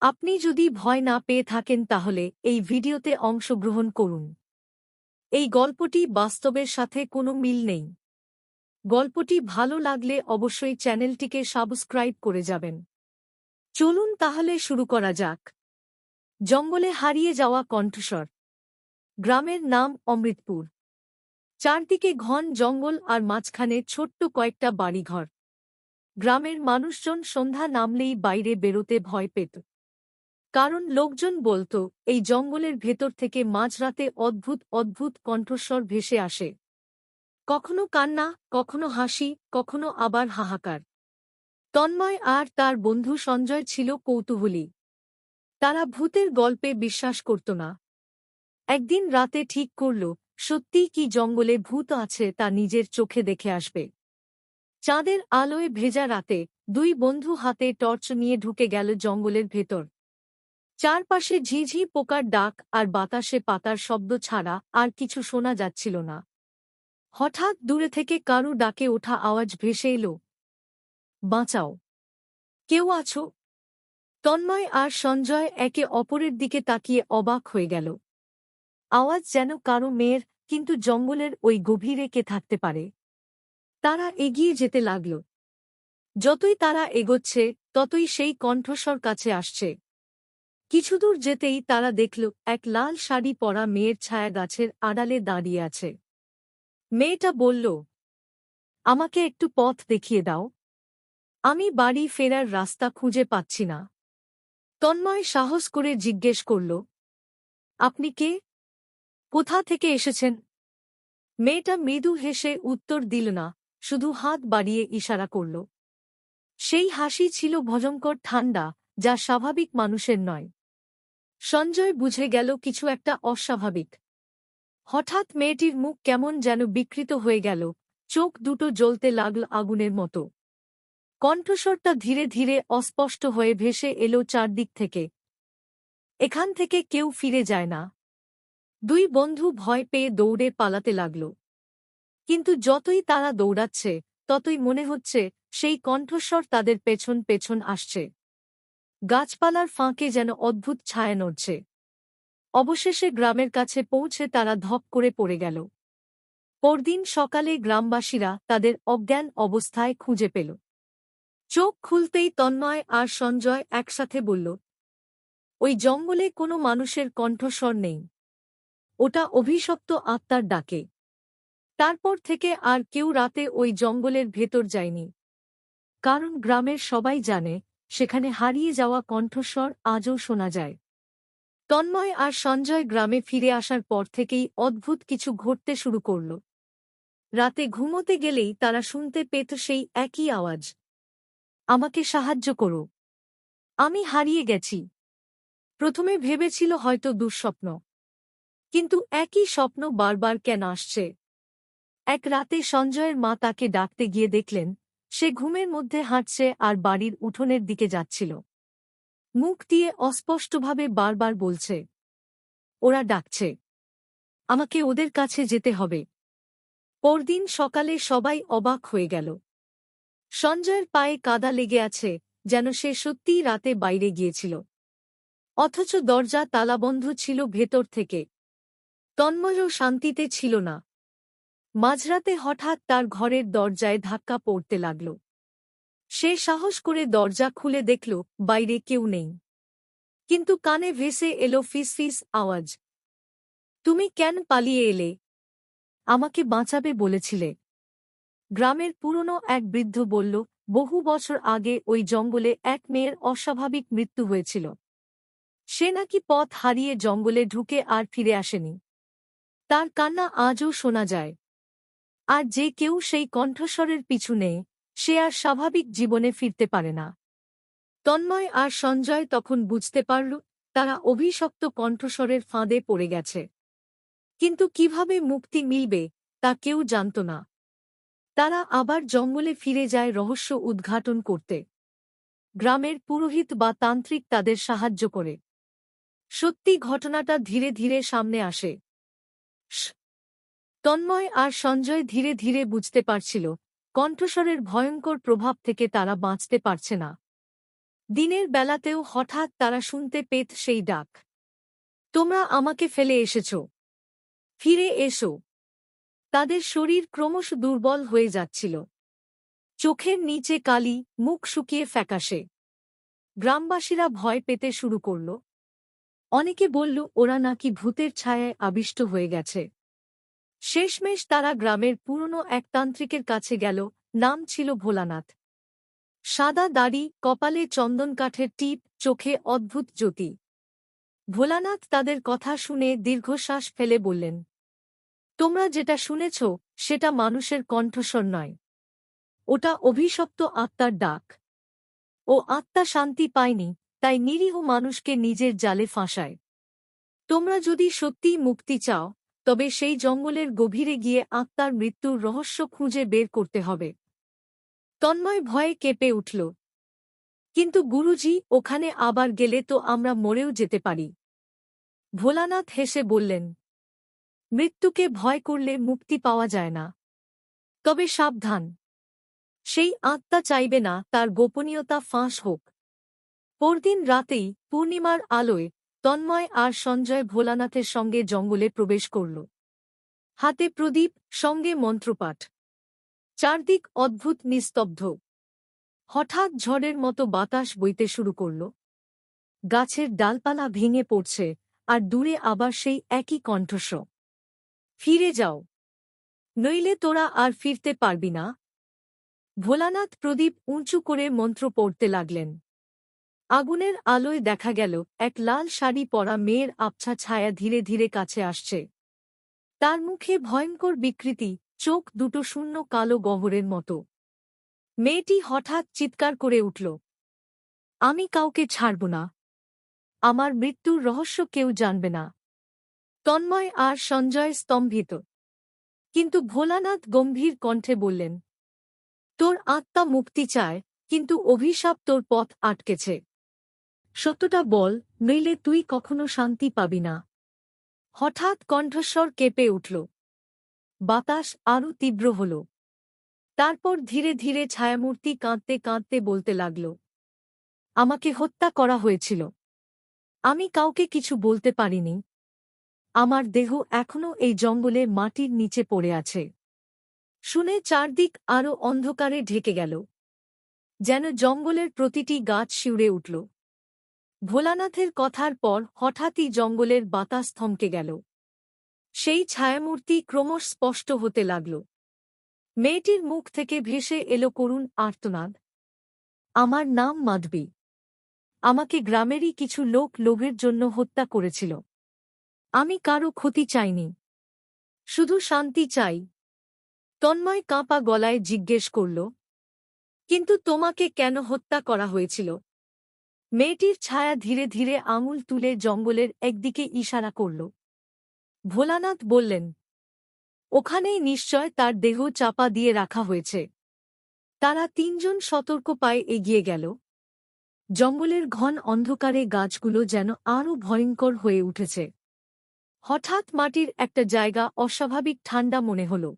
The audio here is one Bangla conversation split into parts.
আপনি যদি ভয় না পেয়ে থাকেন তাহলে এই ভিডিওতে অংশগ্রহণ করুন। এই গল্পটি বাস্তবের সাথে কোনো মিল নেই। গল্পটি ভালো লাগলে অবশ্যই চ্যানেলটিকে সাবস্ক্রাইব করে যাবেন। চলুন তাহলে শুরু করা যাক। জঙ্গলে হারিয়ে যাওয়া কণ্ঠস্বর। গ্রামের নাম অমৃতপুর। চারদিকে ঘন জঙ্গল আর মাঝখানে ছোট্ট কয়েকটা বাড়িঘর। গ্রামের মানুষজন সন্ধ্যা নামলেই বাইরে বেরোতে ভয় পেত। কারণ লোকজন বলত, এই জঙ্গলের ভেতর থেকে মাঝরাতে অদ্ভুত অদ্ভুত কণ্ঠস্বর ভেসে আসে। কখনো কান্না, কখনো হাসি, কখনো আবার হাহাকার। তন্ময় আর তার বন্ধু সঞ্জয় ছিল কৌতূহলী। তারা ভূতের গল্পে বিশ্বাস করত না। একদিন রাতে ঠিক করল সত্যিই কি জঙ্গলে ভূত আছে তা নিজের চোখে দেখে আসবে। চাঁদের আলোয় ভেজা রাতে দুই বন্ধু হাতে টর্চ নিয়ে ঢুকে গেল জঙ্গলের ভেতর। চারপাশে ঝিঝি, পোকার ডাক আর বাতাসে পাতার শব্দ ছাড়া আর কিছু শোনা যাচ্ছিল না। হঠাৎ দূরে থেকে কারু ডাকে ওঠা আওয়াজ ভেসে এলো, বাঁচাও। কেউ আছো? তন্ময় আর সঞ্জয় একে অপরের দিকে তাকিয়ে অবাক হয়ে গেল। আওয়াজ যেন কারও মেয়ের, কিন্তু জঙ্গলের ওই গভীরে কে থাকতে পারে। তারা এগিয়ে যেতে লাগল। যতই তারা এগোচ্ছে, ততই সেই কণ্ঠস্বর কাছে আসছে। কিছুদূর যেতেই তারা দেখল, এক লাল শাড়ি পরা মেয়ের ছায়া গাছের আড়ালে দাঁড়িয়ে আছে। মেয়েটা বলল, আমাকে একটু পথ দেখিয়ে দাও। আমি বাড়ি ফেরার রাস্তা খুঁজে পাচ্ছি না। তন্ময় সাহস করে জিজ্ঞেস করল, আপনি কে? কোথা থেকে এসেছেন? মেয়েটা মৃদু হেসে উত্তর দিল না, শুধু হাত বাড়িয়ে ইশারা করল। সেই হাসি ছিল ভয়ঙ্কর ঠান্ডা, যা স্বাভাবিক মানুষের নয়। সঞ্জয় বুঝে গেল কিছু একটা অস্বাভাবিক। হঠাৎ মেয়েটির মুখ কেমন যেন বিকৃত হয়ে গেল, চোখ দুটো জ্বলতে লাগল আগুনের মতো। কণ্ঠস্বরটা ধীরে ধীরে অস্পষ্ট হয়ে ভেসে এলো চারদিক থেকে। এখান থেকে কেউ ফিরে যায় না। দুই বন্ধু ভয় পেয়ে দৌড়ে পালাতে লাগল। কিন্তু যতই তারা দৌড়াচ্ছে, ততই মনে হচ্ছে সেই কণ্ঠস্বর তাদের পেছন পেছন আসছে। গাছপালার ফাঁকে যেন অদ্ভুত ছায়া নড়ছে। অবশেষে গ্রামের কাছে পৌঁছে তারা ধপ করে পড়ে গেল। পরদিন সকালে গ্রামবাসীরা তাদের অজ্ঞান অবস্থায় খুঁজে পেল। চোখ খুলতেই তন্ময় আর সঞ্জয় একসাথে বলল, ওই জঙ্গলে কোনো মানুষের কণ্ঠস্বর নেই। ওটা অভিশপ্ত আত্মার ডাকে। তারপর থেকে আর কেউ রাতে ওই জঙ্গলের ভেতর যায়নি। কারণ গ্রামের সবাই জানে সেখানে হারিয়ে যাওয়া কণ্ঠস্বর আজও শোনা যায়। তন্ময় আর সঞ্জয় গ্রামে ফিরে আসার পর থেকেই অদ্ভুত কিছু ঘটতে শুরু করল। রাতে ঘুমোতে গেলেই তারা শুনতে পেত সেই একই আওয়াজ। আমাকে সাহায্য করো। আমি হারিয়ে গেছি। প্রথমে ভেবেছিল হয়তো দুঃস্বপ্ন। কিন্তু একই স্বপ্ন বারবার কেন আসছে? এক রাতে সঞ্জয়ের মা তাকে ডাকতে গিয়ে দেখলেন সে ঘুমের মধ্যে হাঁটছে আর বাড়ির উঠোনের দিকে যাচ্ছিল। মুখ দিয়ে অস্পষ্টভাবে বারবার বলছে, ওরা ডাকছে। আমাকে ওদের কাছে যেতে হবে। পরদিন সকালে সবাই অবাক হয়ে গেল। সঞ্জয়ের পায়ে কাদা লেগে আছে যেন সে সত্যিই রাতে বাইরে গিয়েছিল। অথচ দরজা তালাবন্ধ ছিল ভেতর থেকে। তন্ময়ও শান্তিতে ছিল না। মাঝরাতে হঠাৎ তার ঘরের দরজায় ধাক্কা পড়তে লাগল। সে সাহস করে দরজা খুলে দেখল, বাইরে কেউ নেই। কিন্তু কানে ভেসে এলো ফিস ফিস আওয়াজ। তুমি কেন পালিয়ে এলে? আমাকে বাঁচাবে বলেছিলে। গ্রামের পুরনো এক বৃদ্ধ বলল, বহু বছর আগে ওই জঙ্গলে এক মেয়ের অস্বাভাবিক মৃত্যু হয়েছিল। সে নাকি পথ হারিয়ে জঙ্গলে ঢুকে আর ফিরে আসেনি। তার কান্না আজও শোনা যায়। আর যে কেউ সেই কণ্ঠস্বরের পিছু সে আর স্বাভাবিক জীবনে ফিরতে পারে না। তন্ময় আর সঞ্জয় তখন বুঝতে পারল, তারা অভিশপ্ত কণ্ঠস্বরের ফাঁদে পড়ে গেছে। কিন্তু কীভাবে মুক্তি মিলবে, তা কেউ জানত না। তারা আবার জঙ্গলে ফিরে যায় রহস্য উদ্ঘাটন করতে। গ্রামের পুরোহিত বা তান্ত্রিক তাদের সাহায্য করে। সত্যি ঘটনাটা ধীরে ধীরে সামনে আসে। তন্ময় আর সঞ্জয় ধীরে ধীরে বুঝতে পারছিল, কণ্ঠস্বরের ভয়ঙ্কর প্রভাব থেকে তারা বাঁচতে পারছে না। দিনের বেলাতেও হঠাৎ তারা শুনতে পেত সেই ডাক, তোমরা আমাকে ফেলে এসেছ। ফিরে এসো। তাদের শরীর ক্রমশ দুর্বল হয়ে যাচ্ছিল। চোখের নিচে কালি, মুখ শুকিয়ে ফ্যাকাশে। গ্রামবাসীরা ভয় পেতে শুরু করল। অনেকে বলল, ওরা নাকি ভূতের ছায়ায় আবিষ্ট হয়ে গেছে। শেষমেশ তারা গ্রামের পুরনো এক তান্ত্রিকের কাছে গেল, নাম ছিল ভোলানাথ। সাদা দাড়ি, কপালে চন্দন কাঠের টিপ, চোখে অদ্ভুত জ্যোতি। ভোলানাথ তাদের কথা শুনে দীর্ঘশ্বাস ফেলে বললেন, তোমরা যেটা শুনেছ, সেটা মানুষের কণ্ঠস্বর নয়। ওটা অভিশপ্ত আত্মার ডাক। ও আত্মা শান্তি পায়নি, তাই নিরীহ মানুষকে নিজের জালে ফাঁসায়। তোমরা যদি সত্যিই মুক্তি চাও তবে সেই জঙ্গলের গভীরে গিয়ে আত্মার মৃত্যুর রহস্য খুঁজে বের করতে হবে। তন্ময় ভয়ে কেঁপে উঠল। কিন্তু গুরুজি, ওখানে আবার গেলে তো আমরা মরেও যেতে পারি। ভোলানাথ হেসে বললেন, মৃত্যুকে ভয় করলে মুক্তি পাওয়া যায় না। তবে সাবধান। সেই আত্মা চাইবে না তার গোপনীয়তা ফাঁস হোক। পরদিন রাতেই পূর্ণিমার আলোয় তন্ময় আর সঞ্জয় ভোলানাথের সঙ্গে জঙ্গলে প্রবেশ করল। হাতে প্রদীপ, সঙ্গে মন্ত্রপাঠ। চারদিক অদ্ভুত, নিস্তব্ধ। হঠাৎ ঝড়ের মতো বাতাস বইতে শুরু করল। গাছের ডালপালা ভেঙে পড়ছে, আর দূরে আবার সেই একই কণ্ঠস্ব ফিরে যাও। নইলে তোরা আর ফিরতে পারবি না। ভোলানাথ প্রদীপ উঁচু করে মন্ত্র পড়তে লাগলেন। আগুনের আলোয় দেখা গেল, এক লাল শাড়ি পরা মেয়ের আবছা ছায়া ধীরে ধীরে কাছে আসছে। তার মুখে ভয়ঙ্কর বিকৃতি, চোখ দুটো শূন্য কালো গহরের মতো। মেয়েটি হঠাৎ চিৎকার করে উঠল, আমি কাউকে ছাড়ব না। আমার মৃত্যুর রহস্য কেউ জানবে না। তন্ময় আর সঞ্জয় স্তম্ভিত। কিন্তু ভোলানাথ গম্ভীর কণ্ঠে বললেন, তোর আত্মা মুক্তি চায়, কিন্তু অভিশাপ তোর পথ আটকেছে। সত্যটা বল, নইলে তুই কখনো শান্তি পাবি না। হঠাৎ কণ্ঠস্বর কেঁপে উঠল। বাতাস আরও তীব্র হল। তারপর ধীরে ধীরে ছায়ামূর্তি কাঁদতে কাঁদতে বলতে লাগল, আমাকে হত্যা করা হয়েছিল। আমি কাউকে কিছু বলতে পারিনি। আমার দেহ এখনও এই জঙ্গলে মাটির নিচে পড়ে আছে শুনে চারদিক আরও অন্ধকারে ঢেকে গেল। যেন জঙ্গলের প্রতিটি গাছ শিউড়ে উঠল। ভোলানাথের কথার পর হঠাৎই জঙ্গলের বাতাস থমকে গেল। সেই ছায়ামূর্তি ক্রমশ স্পষ্ট হতে লাগল। মেয়েটির মুখ থেকে ভেসে এলো করুণ আর্তনাদ। আমার নাম মাধবী। আমাকে গ্রামেরই কিছু লোক লোভের জন্য হত্যা করেছিল। আমি কারও ক্ষতি চাইনি। শুধু শান্তি চাই। তন্ময় কাঁপা গলায় জিজ্ঞেস করল, কিন্তু তোমাকে কেন হত্যা করা হয়েছিল? মেয়েটির ছায়া ধীরে ধীরে আঙুল তুলে জঙ্গলের একদিকে ইশারা করল। ভোলানাথ বললেন, ওখানেই নিশ্চয় তার দেহ চাপা দিয়ে রাখা হয়েছে। তারা তিনজন সতর্ক পায়ে এগিয়ে গেল। জঙ্গলের ঘন অন্ধকারে গাছগুলো যেন আরও ভয়ঙ্কর হয়ে উঠেছে। হঠাৎ মাটির একটা জায়গা অস্বাভাবিক ঠান্ডা মনে হল।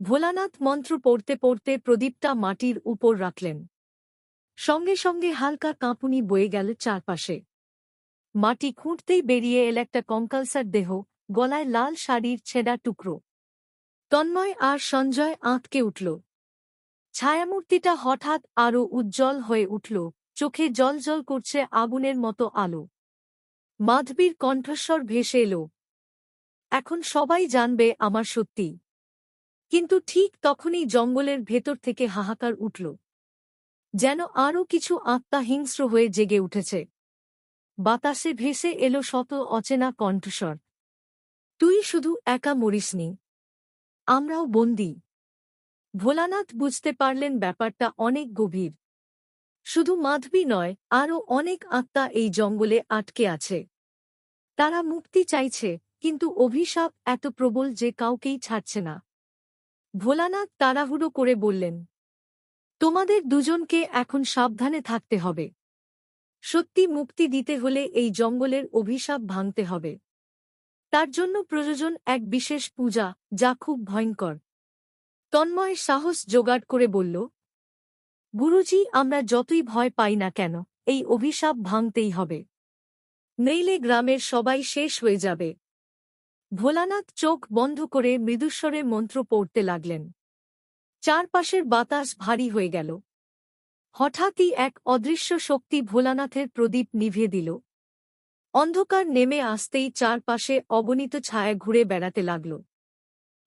ভোলানাথ মন্ত্র পড়তে পড়তে প্রদীপটা মাটির উপর রাখলেন। সঙ্গে সঙ্গে হালকা কাঁপুনি বয়ে গেল চারপাশে। মাটি খুঁড়তেই বেরিয়ে এল একটা কঙ্কালসার দেহ, গলায় লাল শাড়ির ছেঁড়া টুকরো। তন্ময় আর সঞ্জয় আঁতকে উঠল। ছায়ামূর্তিটা হঠাৎ আরও উজ্জ্বল হয়ে উঠল, চোখে জল করছে আগুনের মতো আলো। মাধবীর কণ্ঠস্বর ভেসে এল, এখন সবাই জানবে আমার সত্যি। কিন্তু ঠিক তখনই জঙ্গলের ভেতর থেকে হাহাকার উঠল। যেন আরও কিছু আত্মা হিংস্র হয়ে জেগে উঠেছে। বাতাসে ভেসে এলো শত অচেনা কণ্ঠস্বর। তুই শুধু একা মরিসনি আমরাও বন্দী। ভোলানাথ বুঝতে পারলেন ব্যাপারটা অনেক গভীর। শুধু মাধবী নয়, আরও অনেক আত্মা এই জঙ্গলে আটকে আছে। তারা মুক্তি চাইছে, কিন্তু অভিশাপ এত প্রবল যে কাউকেই ছাড়ছে না। ভোলানাথ তাড়াহুড়ো করে বললেন তোমাদের দুজনকে এখন সাবধানে থাকতে হবে। সত্যি মুক্তি দিতে হলে এই জঙ্গলের অভিশাপ ভাঙতে হবে। তার জন্য প্রয়োজন এক বিশেষ পূজা, যা খুব ভয়ঙ্কর। তন্ময় সাহস জোগাড় করে বলল, গুরুজি, আমরা যতই ভয় পাই না কেন, এই অভিশাপ ভাঙতেই হবে। নইলে গ্রামের সবাই শেষ হয়ে যাবে। ভোলানাথ চোখ বন্ধ করে মৃদুস্বরে মন্ত্র পড়তে লাগলেন। চারপাশের বাতাস ভারী হয়ে গেল। হঠাৎই এক অদৃশ্য শক্তি ভোলানাথের প্রদীপ নিভিয়ে দিল। অন্ধকার নেমে আসতেই চারপাশে অগণিত ছায়া ঘুরে বেড়াতে লাগল।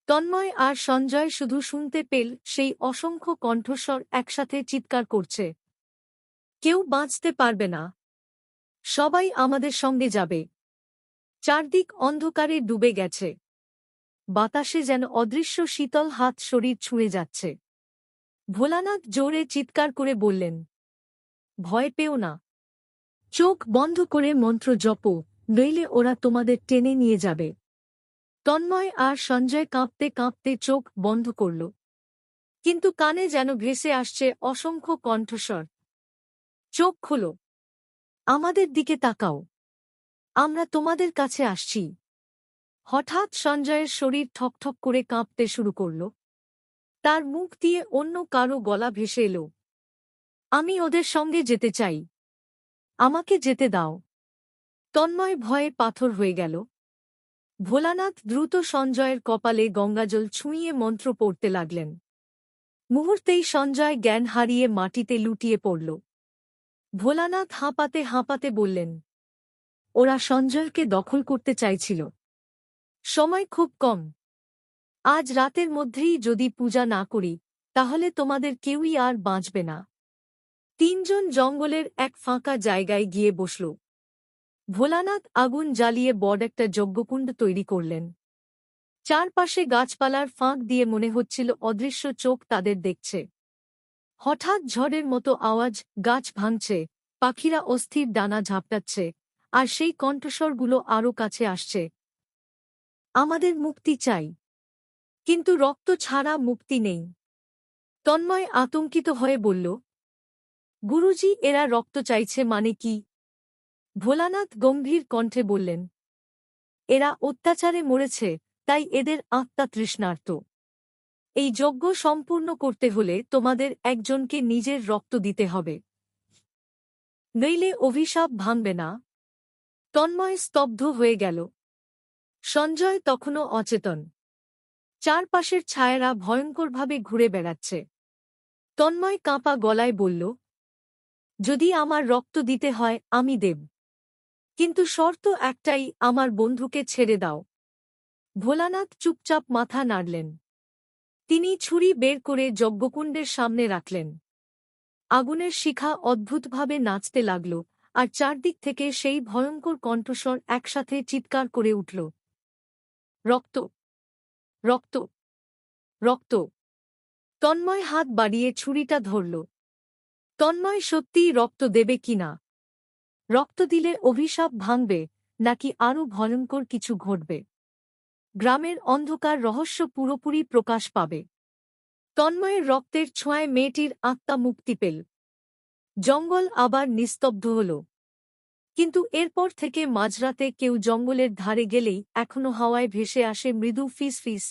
তন্ময় আর সঞ্জয় শুধু শুনতে পেল সেই অসংখ্য কণ্ঠস্বর একসাথে চিৎকার করছে। কেউ বাঁচতে পারবে না। সবাই আমাদের সঙ্গে যাবে। চারদিক অন্ধকারে ডুবে গেছে। বাতাসে যেন অদৃশ্য শীতল হাত শরীর ছুঁয়ে যাচ্ছে। ভোলানাথ জোরে চিৎকার করে বললেন, ভয় পেও না। চোখ বন্ধ করে মন্ত্র জপ নইলে ওরা তোমাদের টেনে নিয়ে যাবে তন্ময় আর সঞ্জয় কাঁপতে কাঁপতে চোখ বন্ধ করল। কিন্তু কানে যেন ভেসে আসছে অসংখ্য কণ্ঠস্বর। চোখ খোলো। আমাদের দিকে তাকাও। আমরা তোমাদের কাছে আসছি। হঠাৎ সঞ্জয়ের শরীর ঠকঠক করে কাঁপতে শুরু করল। তার মুখ দিয়ে অন্য কারও গলা ভেসে এলো। আমি ওদের সঙ্গে যেতে চাই। আমাকে যেতে দাও। তন্ময় ভয়ে পাথর হয়ে গেল। ভোলানাথ দ্রুত সঞ্জয়ের কপালে গঙ্গাজল ছুঁইয়ে মন্ত্র পড়তে লাগলেন। মুহূর্তেই সঞ্জয় জ্ঞান হারিয়ে মাটিতে লুটিয়ে পড়ল। ভোলানাথ হাঁপাতে হাঁপাতে বললেন, ওরা সঞ্জয়কে দখল করতে চাইছিল। সময় খুব কম। আজ রাতের মধ্যেই যদি পূজা না করি, তাহলে তোমাদের কেউই আর বাঁচবে না। তিনজন জঙ্গলের এক ফাঁকা জায়গায় গিয়ে বসল। ভোলানাথ আগুন জ্বালিয়ে বড় একটা যজ্ঞকুণ্ড তৈরি করলেন। চারপাশে গাছপালার ফাঁক দিয়ে মনে হচ্ছিল অদৃশ্য চোখ তাদের দেখছে। হঠাৎ ঝড়ের মতো আওয়াজ, গাছ ভাঙছে, পাখিরা অস্থির ডানা ঝাপটাচ্ছে, আর সেই কণ্ঠস্বরগুলো আরও কাছে আসছে আমাদের মুক্তি চাই। কিন্তু রক্ত ছাড়া মুক্তি নেই। তন্ময় আতঙ্কিত হয়ে বলল, গুরুজি, এরা রক্ত চাইছে মানে কি? ভোলানাথ গম্ভীর কণ্ঠে বললেন, এরা অত্যাচারে মরেছে, তাই এদের আত্মা তৃষ্ণার্ত। এই যজ্ঞ সম্পূর্ণ করতে হলে তোমাদের একজনকে নিজের রক্ত দিতে হবে। নইলে অভিশাপ ভাঙবে না। তন্ময় স্তব্ধ হয়ে গেল। সঞ্জয় তখনও অচেতন। চারপাশের ছায়ারা ভয়ঙ্করভাবে ঘুরে বেড়াচ্ছে। তন্ময় কাঁপা গলায় বলল, যদি আমার রক্ত দিতে হয়, আমি দেব। কিন্তু শর্ত একটাই, আমার বন্ধুকে ছেড়ে দাও। ভোলানাথ চুপচাপ মাথা নাড়লেন। তিনি ছুরি বের করে যজ্ঞকুণ্ডের সামনে রাখলেন। আগুনের শিখা অদ্ভুতভাবে নাচতে লাগল, আর চারদিক থেকে সেই ভয়ঙ্কর কণ্ঠস্বর একসাথে চিৎকার করে উঠল। রক্ত রক্ত রক্ত। তন্ময় হাত বাড়িয়ে ছুরিটা ধরল। তন্ময় সত্যিই রক্ত দেবে কিনা রক্ত দিলে অভিশাপ ভাঙবে, নাকি আরও ভয়ঙ্কর কিছু ঘটবে? গ্রামের অন্ধকার রহস্য পুরোপুরি প্রকাশ পাবে। তন্ময়ের রক্তের ছোঁয়ায় মেয়েটির আত্মা মুক্তি পেল। জঙ্গল আবার নিস্তব্ধ হল। কিন্তু এরপর থেকে মাঝরাতে কেউ জঙ্গলের ধারে গেলেই এখনও হাওয়ায় ভেসে আসে মৃদু ফিস ফিস।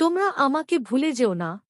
তোমরা আমাকে ভুলে যেও না।